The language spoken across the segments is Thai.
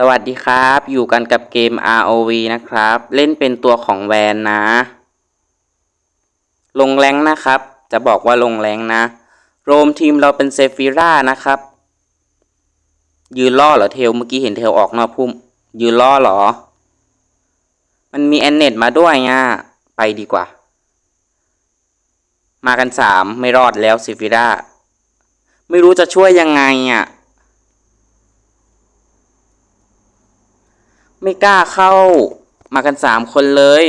สวัสดีครับ อยู่กันกับเกม ROV นะครับ เล่นเป็นตัวของแวนนะ ลงแรงนะครับ จะบอกว่าลงแรงนะ โรมทีมเราเป็นเซฟิร่านะครับ ยืนล่อเหรอเทล เมื่อกี้เห็นเทลออกนอกพุ่ม ยืนล่อเหรอ มันมีแอนเน็ตมาด้วยอะไปดีกว่า มากันสามไม่รอดแล้วเซฟิร่า ไม่รู้จะช่วยยังไงอะ ไม่กล้าเข้า มากันสามคนเลย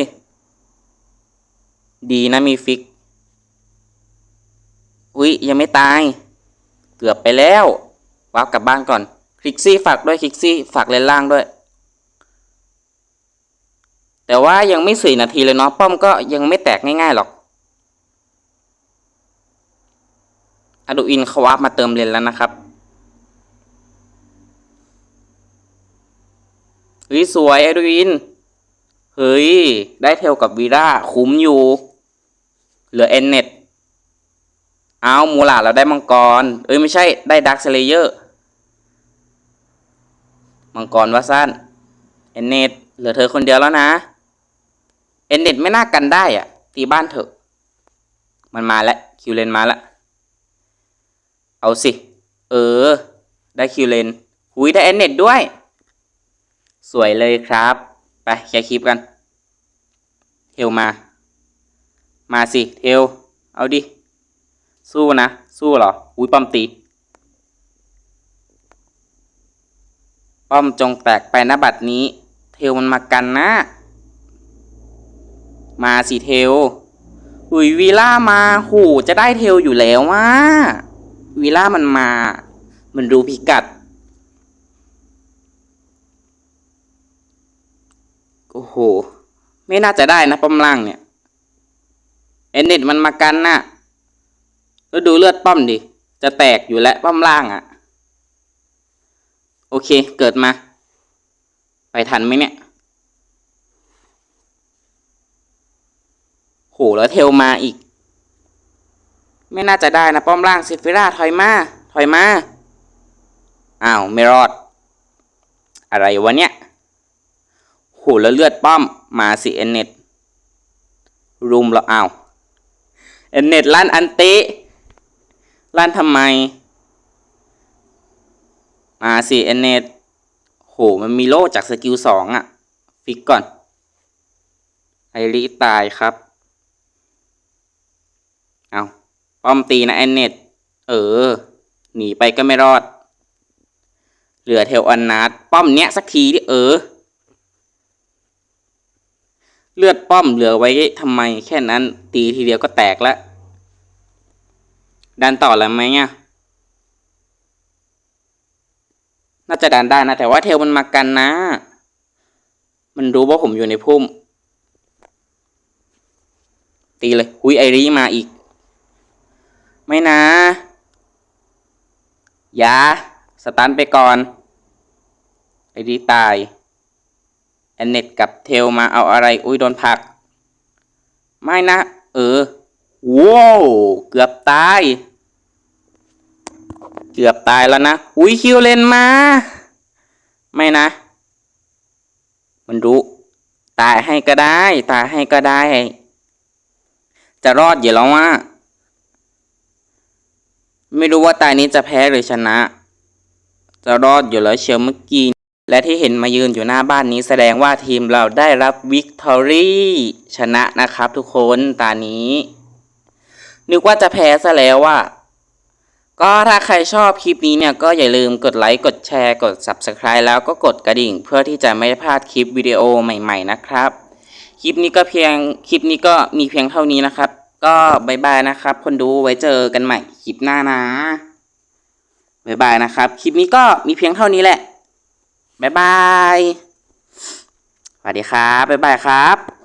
ดีนะมีฟิก อุ๊ย ยังไม่ตาย เกือบไปแล้ววับกลับบ้านก่อน คลิกซี่ฝากด้วยคลิกซี่ฝากเลนล่างด้วย แต่ว่ายังไม่สี่นาทีเลยเนาะป้อมก็ยังไม่แตกง่ายๆหรอกอดูอินเขาวับมาเติมเลนแล้วนะครับ เฮ้ยสวยเอดวิน เฮ้ย ได้เทลกับวีร่าคุ้มอยู่ เหลือเอ็นเน็ตเอามูลาเราได้มังกร เอ้ยไม่ใช่ได้ดักเซเลเยอร์ มังกรว่าสั้น เอ็นเน็ตเหลือเธอคนเดียวแล้วนะ เอ็นเน็ตไม่น่ากันได้อะตีบ้านเถอะ มันมาแล้วคิวเลนมาแล้วเอาสิ เออ ได้คิวเลนหุยได้เอ็นเน็ตด้วย สวยเลยครับ ไปแชร์คลิปกัน เทลมา มาสิ เทล เอาดิ สู้นะ สู้เหรอ อุ้ยป้อมตี ป้อมจงแตกไปนะบัดนี้ เทลมันมากันนะ มาสิเทล อุ้ยวีล่ามาโหจะได้เทลอยู่แล้วว่าวีล่ามันมา มันรู้พิกัด อ้โห ไม่น่าจะได้นะป้อมล่างเนี่ยเอ็นเน็ตมันมากันน่ะแล้วดูเลือดป้อมดิ จะแตกอยู่แล้วป้อมล่างอะ่ะ โอเคเกิดมา ไปทันไหมเนี่ยโหแล้วเทลมาอีก ไม่น่าจะได้นะป้อมล่างซิฟิราถอยมาถอยมาอ้าวไม่รอด อะไรวะเนี่ย โหแล้วเลือดป้อมมาสิเอนเน็ตรุมแล้วอ้าเอนเน็ตลั่นอันติลั่นทำไม มาสิเอนเน็ตโหมันมีโล่จากสกิลสองอะฟิกก่อน ไอรีตายครับ เอาป้อมตีนะเอนเน็ตเออ หนีไปก็ไม่รอด เหลือเทลอันนาดป้อมเนี้ยสักทีดิเออ เลือดป้อมเหลือไว้ทำไมแค่นั้น ตีทีเดียวก็แตกแล้วดันต่อแล้วไหมเนี่ยน่าจะดันได้นะ แต่ว่าเทลมันมากันนะ มันรู้ว่าผมอยู่ในพุ่ม ตีเลยหุยไอรีมาอีก ไม่นะอย่าสตันไปก่อน ไอรีตาย แอนเน็ตกับเทลมาเอาอะไร อุ้ยโดนผลัก ไม่นะ เออว้าวเกือบตาย เกือบตายแล้วนะ อุ้ยคิวเลนมา ไม่นะ มันรู้ ตายให้ก็ได้ ตายให้ก็ได้ จะรอดอยู่แล้วว่า ไม่รู้ว่าตายนี้จะแพ้หรือชนะ จะรอดอยู่แล้วเชียวเมื่อกี้ และที่เห็นมายืนอยู่หน้าบ้านนี้แสดงว่าทีมเราได้รับวิกตอรี่ชนะนะครับทุกคนตานี้ นึกว่าจะแพ้ซะแล้วว่าก็ถ้าใครชอบคลิปนี้เนี่ยก็อย่าลืมกดไลค์กดแชร์กด Subscribe แล้วก็กดกระดิ่ง เพื่อที่จะไม่พลาดคลิปวิดีโอใหม่ ๆ นะครับ คลิปนี้ก็เพียงคลิปนี้ก็มีเพียงเท่านี้นะครับ ก็บายบายนะครับ คนดูไว้เจอกันใหม่คลิปหน้านะบายบายนะครับ คลิปนี้ก็มีเพียงเท่านี้แหละ บ๊ายบายสวัสดีครับบ๊ายบายครับ